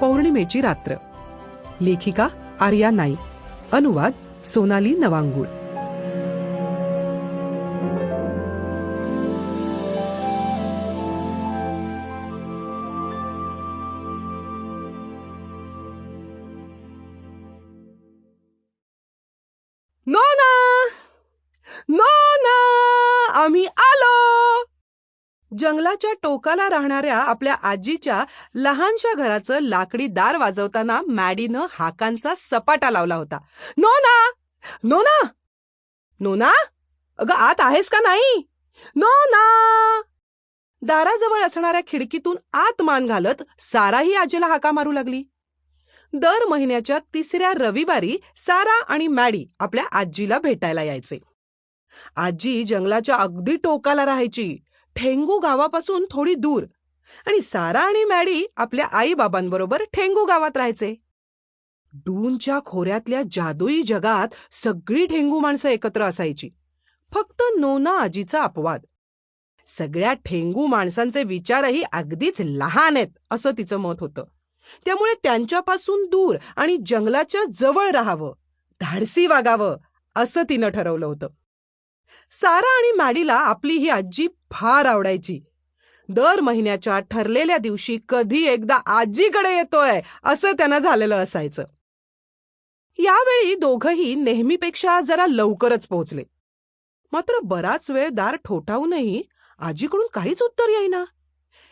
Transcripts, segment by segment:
पौर्णिमेची रात्र. लेखिका आर्या नाईक. अनुवाद सोनाली नवांगुळ. नोना! नोना! आम्ही जंगलाच्या टोकाला राहणाऱ्या आपल्या आजीच्या लहानशा घराचं लाकडी दार वाजवताना मॅडीनं हाकांचा सपाटा लावला होता. नोना! नोना! नोना? अगं आत आहेस का नाही? नोना! दाराजवळ असणाऱ्या खिडकीतून आत मान घालत साराही आजीला हाका मारू लागली. दर महिन्याच्या तिसऱ्या रविवारी सारा आणि मॅडी आपल्या आजीला भेटायला यायचे. आजी जंगलाच्या अगदी टोकाला राहायची. ठेंगू गावापासून थोडी दूर. आणि सारा आणि मॅडी आपल्या आई बाबांबरोबर ठेंगू गावात राहायचे. डूनच्या खोऱ्यातल्या जादुई जगात सगळी ठेंगू माणसं एकत्र असायची. फक्त नोना आजीचा अपवाद. सगळ्या ठेंगू माणसांचे विचारही अगदीच लहान आहेत असं तिचं मत होतं. त्यामुळे त्यांच्यापासून दूर आणि जंगलाच्या जवळ राहावं धाडसी वागावं असं तिनं ठरवलं होतं. सारा आणि मॅडीला आपली ही आजी फार आवडायची. दर महिन्याच्या ठरलेल्या दिवशी कधी एकदा आजीकडे येतोय असं त्यांना झालेलं असायचं. यावेळी दोघंही नेहमीपेक्षा जरा लवकरच पोहोचले. मात्र बराच वेळ दार ठोठावूनही आजीकडून काहीच उत्तर येईना.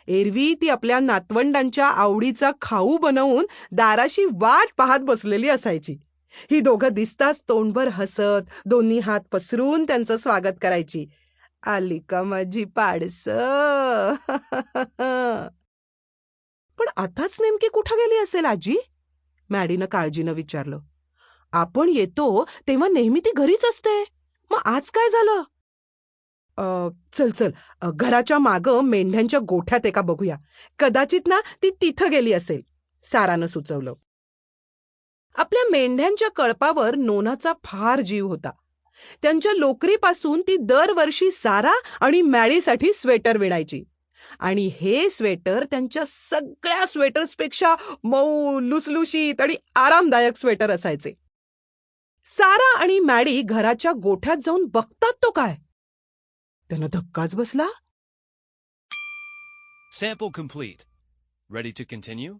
एरवी ती आपल्या नातवंडांच्या आवडीचा खाऊ बनवून दाराशी वाट पाहत बसलेली असायची. ही दोघं दिसताच तोंडभर हसत दोन्ही हात पसरून त्यांचं स्वागत करायची. आली का माझी पाडस? पण आताच नेमकी कुठं गेली असेल आजी? मॅडीनं काळजीनं विचारलं. आपण येतो तेव्हा नेहमी ती घरीच असते. मग आज काय झालं? चल चल. घराच्या मागं मेंढ्यांच्या गोठ्यात एका बघूया. कदाचित ना ती तिथं गेली असेल सारानं सुचवलं. आपल्या मेंढ्यांच्या कळपावर नोनाचा फार जीव होता. त्यांच्या लोकरीपासून ती दरवर्षी सारा आणि मॅडीसाठी स्वेटर विणायची आणि हे स्वेटर त्यांच्या सगळ्या स्वेटर्सपेक्षा मऊ लुसलुशीत आणि आरामदायक स्वेटर असायचे सारा आणि मॅडी घराच्या गोठ्यात जाऊन बघतात तो काय त्यांना धक्काच बसला Sample complete. Ready to continue?